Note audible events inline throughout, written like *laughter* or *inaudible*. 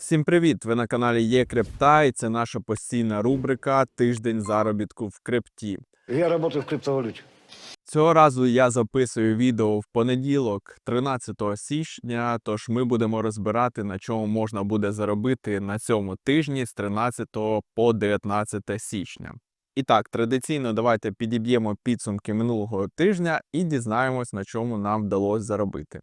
Всім привіт! Ви на каналі Є Крипта, і це наша постійна рубрика Тиждень заробітку в крипті. Я работаю в криптовалюте. Цього разу я записую відео в понеділок, 13 січня. Тож ми будемо розбирати, на чому можна буде заробити на цьому тижні з 13 по 19 січня. І так, традиційно давайте підіб'ємо підсумки минулого тижня і дізнаємось, на чому нам вдалося заробити.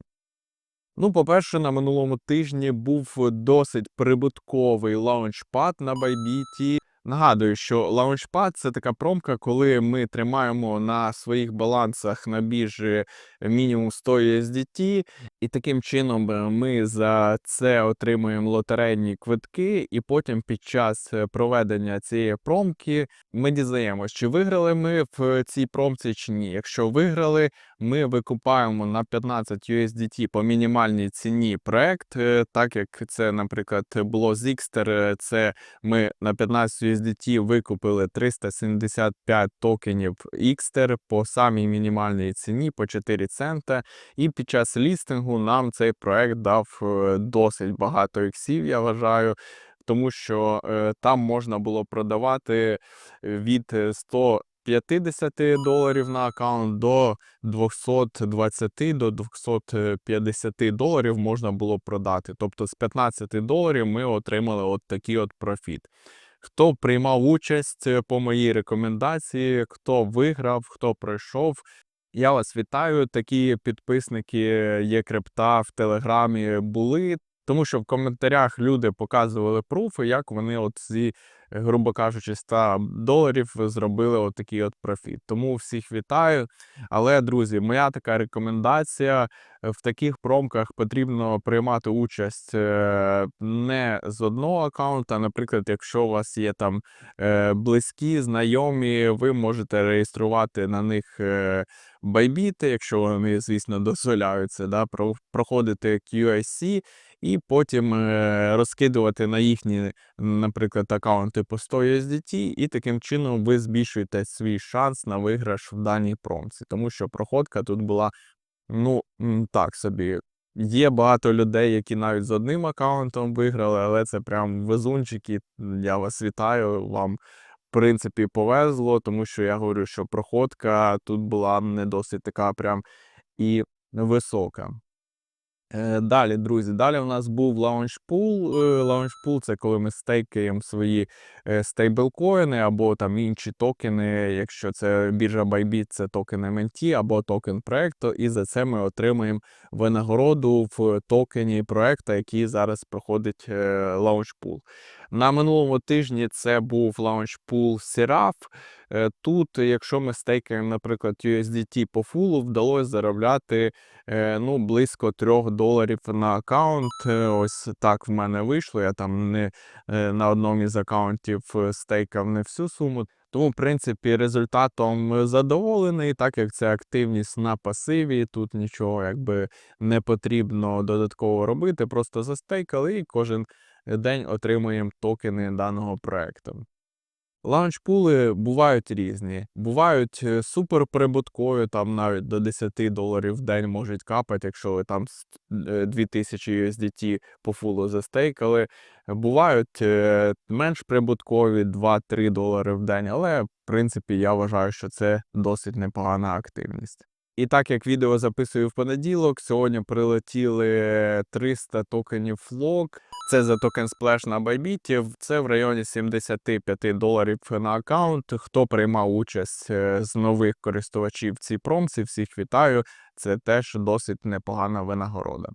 Ну, по-перше, на минулому тижні був досить прибутковий лаунчпад на Bybit. Нагадую, що лаунчпад це така промка, коли ми тримаємо на своїх балансах на біржі мінімум 100 USDT, і таким чином е, ми за це отримуємо лотерейні квитки, і потім під час е, проведення цієї промки ми дізнаємося, чи виграли ми в цій промці чи ні. Якщо виграли, ми викупаємо на 15 USDT по мінімальній ціні проект, е, так як це, наприклад, було з Xter, е, це ми на 15 USDT викупили 375 токенів Xter по самій мінімальній ціні по 4 цента. І під час лістингу нам цей проект дав е, досить багато іксів, я вважаю. Тому що е, там можна було продавати від е, 100 50 доларів на аккаунт до 220 до 250 доларів можна було продати. Тобто з 15 доларів ми отримали от такий от профіт. Хто приймав участь е, по моїй рекомендації, хто виграв, хто пройшов. Я вас вітаю. Такі підписники є крипта в Телеграмі були, тому що в коментарях люди показували пруфи, як вони от ці грубо кажучи, 100 доларів зробили отакий от профіт. Тому всіх вітаю. Але, друзі, моя така рекомендація е, в таких промках потрібно приймати участь е, не з одного аккаунта. Наприклад, якщо у вас є там е, близькі, знайомі, ви можете реєструвати на них. Байбіти, якщо вони, звісно, *laughs* дозволяються, да, проходити QIC і потім е, розкидувати на їхні, наприклад, аккаунти по 100 USDT, і таким чином ви збільшуєте свій шанс на виграш в даній промці. Тому що проходка тут була, ну, так собі. Є багато людей, які навіть з одним аккаунтом виграли, але це прям везунчики. Я вас вітаю. Вам, принципі, повезло, тому що я говорю, що проходка тут була не досить така прям і висока. Е, Далі, друзі, далі у нас був лаунчпул. Е, Лаунчпул це коли ми стейкаємо свої е, стейблкоїни або там інші токени. Якщо це біржа Bybit, це токен MNT або токен проекту, і за це ми отримуємо винагороду в токені проекту, який зараз проходить лаунчпул. На минулому тижні це був лаунчпул Seraph. Е, Тут, якщо ми стейкаємо, наприклад, USDT по фулу, вдалося заробляти е, ну, близько 3 доларів на аккаунт. Е, Ось так в мене вийшло. Я там не на одному із аккаунтів стейкав не всю суму. Тому, в принципі, результатом задоволений, так як це активність на пасиві, тут нічого якби не потрібно додатково робити, просто застейкали і кожен день отримуємо токени даного проекту. Лаунчпули бувають різні. Бувають е, суперприбуткові, там навіть до 10 доларів в день можуть капати, якщо ви там с- е, 2000 USDT по фулу застейкали. Бувають е, менш прибуткові 2-3 долари в день, але в принципі я вважаю, що це досить непогана активність. І так як відео записую в понеділок, сьогодні прилетіли 300 токенів флок. Це за токен Splash на Bybit. Це в районі 75 доларів на аккаунт. Хто приймав участь е, з нових користувачів в цій промці, всіх вітаю. Це теж досить непогана винагорода.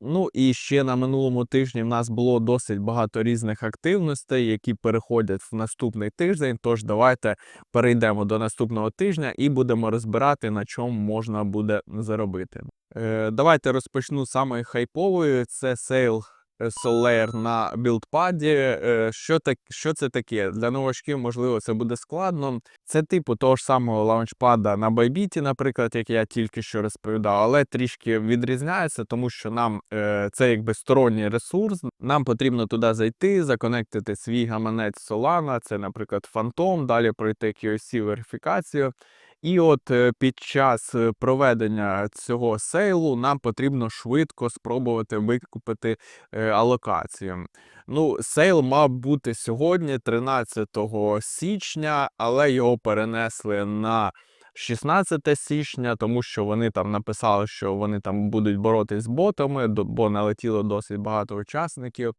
Ну і ще на минулому тижні в нас було досить багато різних активностей, які переходять в наступний тиждень. Тож давайте перейдемо до наступного тижня і будемо розбирати, на чому можна буде заробити. Е, давайте розпочну з самої хайпової. Це сейл Solar на білдпаді. Е, Що, так, що це таке? Для новачків, можливо, це буде складно. Це типу того ж самого лаунчпада на Bybit, наприклад, як я тільки що розповідав, але трішки відрізняється, тому що нам е, це якби сторонній ресурс. Нам потрібно туди зайти, законектити свій гаманець Solana, це, наприклад, Phantom, далі пройти QC верифікацію. І от е, під час е, проведення цього сейлу нам потрібно швидко спробувати викупити е, алокацію. Ну, сейл мав бути сьогодні, 13 січня, але його перенесли на 16 січня, тому що вони там написали, що вони там будуть боротись з ботами, бо налетіло досить багато учасників.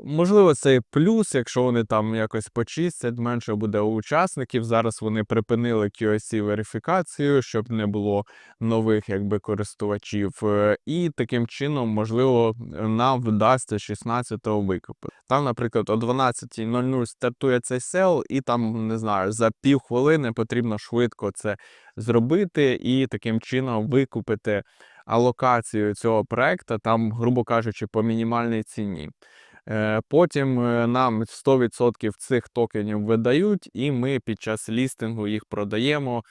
Можливо, це плюс, якщо вони там якось почистять, менше буде учасників. Зараз вони припинили QSC верифікацію, щоб не було нових якби користувачів. Е, І таким чином, можливо, нам вдасться 16-го викупити. Там, наприклад, о 12.00 стартує цей сел, і там не знаю, за півхвилини потрібно швидко це зробити і таким чином викупити алокацію цього проекту, там, грубо кажучи, по мінімальній ціні. Е, Потім е, нам 100% цих токенів видають, і ми під час лістингу їх продаємо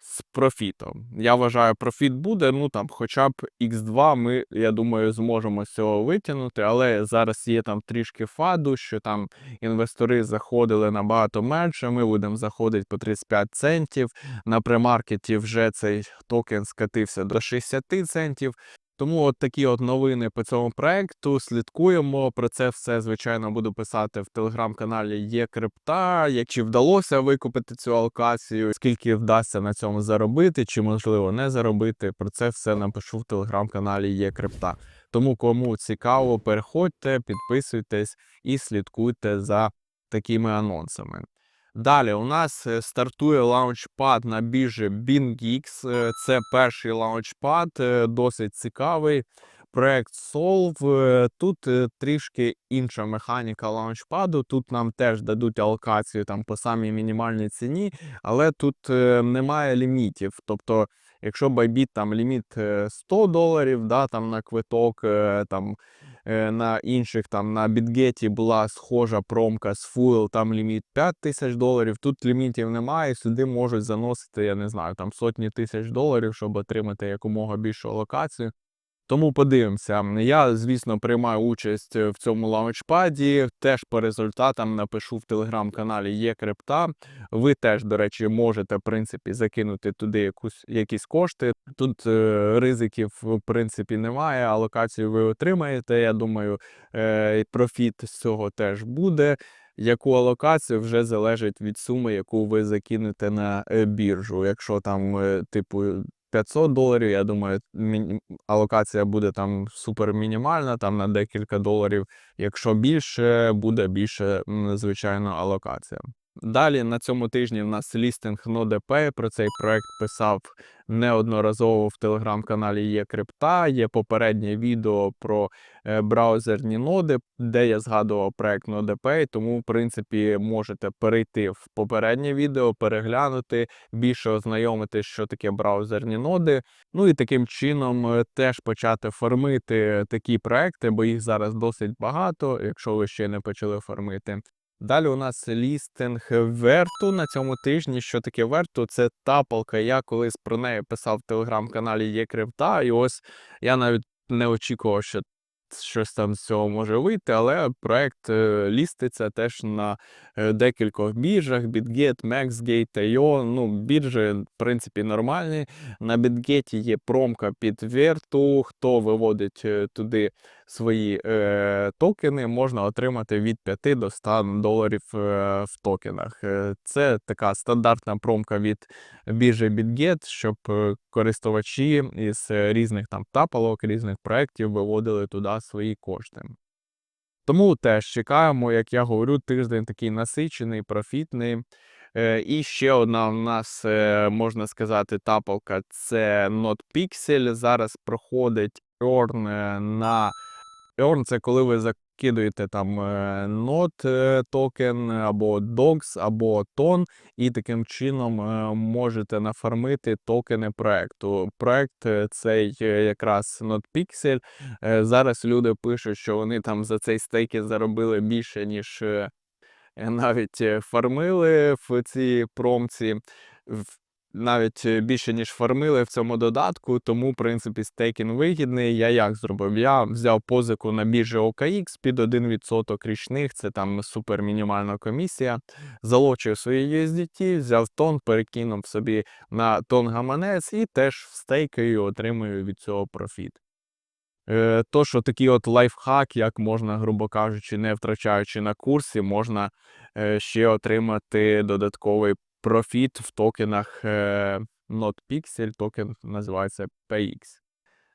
з профітом. Я вважаю, профіт буде. Ну там, хоча б X2 ми, я думаю, зможемо з цього витягнути, але зараз є там трішки фаду, що там інвестори заходили набагато менше. Ми будемо заходити по 35 центів. На премаркеті вже цей токен скатився до 60 центів. Тому от такі от новини по цьому проекту. Слідкуємо. Про це все, звичайно, буду писати в телеграм-каналі Є Крипта. Як чи вдалося викупити цю алокацію, скільки вдасться на цьому заробити, чи можливо не заробити. Про це все напишу в телеграм-каналі Є Крипта. Тому кому цікаво, переходьте, підписуйтесь і слідкуйте за такими анонсами. Далі у нас е, стартує лаунчпад на біржі BingX. Е, Це перший лаунчпад, е, досить цікавий. Проект Solve. Тут трішки інша механіка лаунчпаду. Тут нам теж дадуть алокацію там по самій мінімальній ціні, але тут немає лімітів. Тобто, якщо Bybit там ліміт е, 100 доларів, да, там на квиток, там на інших там на BitGet була схожа промка з Fuel, там ліміт 5 тисяч доларів. Тут лімітів немає. Сюди можуть заносити, я не знаю, там сотні тисяч доларів, щоб отримати якомога більшу алокацію. Тому подивимося. Я, звісно, приймаю участь е, в цьому лаунчпаді. Теж по результатам напишу в телеграм-каналі Є Крипта. Ви теж, до речі, можете в принципі закинути туди якусь якісь кошти. Тут е, ризиків в принципі немає. Алокацію ви отримаєте. Я думаю, е, профіт з цього теж буде. Яку алокацію вже залежить від суми, яку ви закинете на е, біржу. Якщо там, е, типу, 500 доларів, я думаю, алокація буде там супер мінімальна, там на декілька доларів. Якщо більше, буде більше, звичайно, алокація. Далі на цьому тижні в нас лістинг NodePay. Про цей проект писав неодноразово в телеграм-каналі Є Крипта. Є попереднє відео про е, браузерні ноди, де я згадував проект NodePay. Тому, в принципі, можете перейти в попереднє відео, переглянути, більше ознайомитись, що таке браузерні ноди. Ну і таким чином е, теж почати фармити такі проекти, бо їх зараз досить багато, якщо ви ще не почали фармити. Далі у нас лістинг верту на цьому тижні. Що таке верту? Це тапалка. Я колись про неї писав в телеграм-каналі Є Крипта, і ось я навіть не очікував, що щось там з цього може вийти, але проект е, ліститься теж на е, декількох біржах: BitGet, MaxGate, IO. Ну, біржі, в принципі, нормальні. На BitGet є промка під верту. Хто виводить е, туди свої е, токени, можна отримати від 5 до 100 доларів е, в токенах. Е, Це така стандартна промка від біржі BitGet, щоб е, користувачі із різних там тапалок, різних проєктів виводили туди свої кошти. Тому теж чекаємо, як я говорю, тиждень такий насичений, профітний. І ще одна у нас, можна сказати, тапалка це NotPixel. Зараз проходить earn на earn це коли ви закидуєте там е, Not е, токен або DOGS, або TON, і таким чином е, можете нафармити токени проекту. Проект цей якраз NotPixel. Зараз люди пишуть, що вони там за цей стейки заробили більше, ніж навіть фармили в цій промці. Навіть е, більше, ніж фармили в цьому додатку, тому, в принципі, стейкінг вигідний. Я як зробив? Я взяв позику на біржі OKX під 1% річних, це там супер мінімальна комісія. Залочив свої USDT, взяв тон, перекинув собі на тон гаманець і теж стейкаю, отримую від цього профіт. Е, то, що такий от лайфхак, як можна, грубо кажучи, не втрачаючи на курсі, можна е, ще отримати додатковий профіт в токенах е, NotPixel, токен називається PX.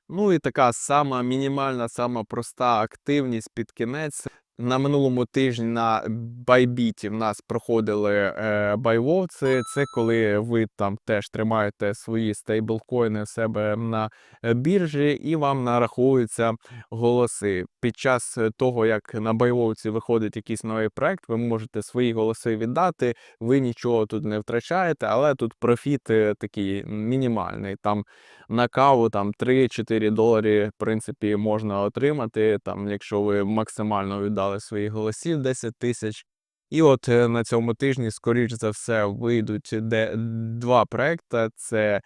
Ну і така сама мінімальна, сама проста активність під кінець. На минулому тижні на байбіті в нас проходили е, байвовці. Це коли ви там теж тримаєте свої стейблкоїни в себе на е, біржі, і вам нараховуються голоси. Під час е, того, як на байвовці виходить якийсь новий проект, ви можете свої голоси віддати. Ви нічого тут не втрачаєте, але тут профіт е, такий мінімальний. Там на каву там 3-4 долари, в принципі, можна отримати, там, якщо ви максимально віддали своїх голосів 10 тисяч. І от е, на цьому тижні, скоріш за все, вийдуть де, два проекти: це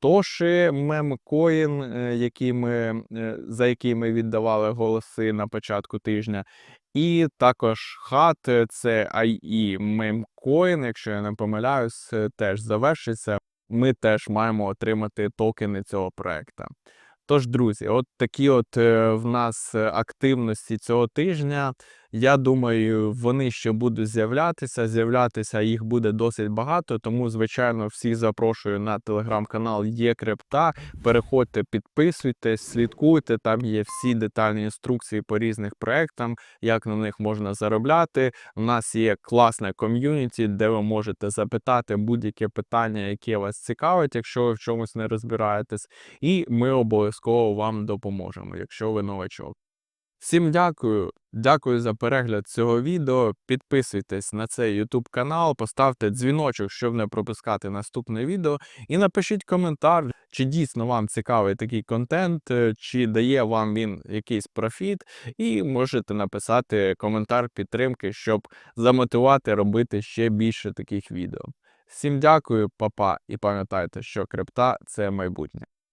Тоші, Мемкоін, е, е, за які ми віддавали голоси на початку тижня. І також хат, е, це IE Мемкоін, якщо я не помиляюсь, теж завершиться ми теж маємо отримати токени цього проекту. Тож, друзі, от такі от е, в нас е, активності цього тижня. Я думаю, вони ще будуть з'являтися. З'являтися їх буде досить багато. Тому, звичайно, всіх запрошую на телеграм-канал Є Крипта. Переходьте, підписуйтесь, слідкуйте. Там є всі детальні інструкції по різних проектам, як на них можна заробляти. У нас є класне ком'юніті, де ви можете запитати будь-яке питання, яке вас цікавить, якщо ви в чомусь не розбираєтесь. І ми обов'язково вам допоможемо, якщо ви новачок. Всім дякую, дякую за перегляд цього відео. Підписуйтесь на цей YouTube канал, поставте дзвіночок, щоб не пропускати наступне відео. І напишіть коментар, чи дійсно вам цікавий такий контент, е, чи дає вам він якийсь профіт. І можете написати коментар підтримки, щоб замотивувати робити ще більше таких відео. Всім дякую, папа, і пам'ятайте, що крипта це майбутнє.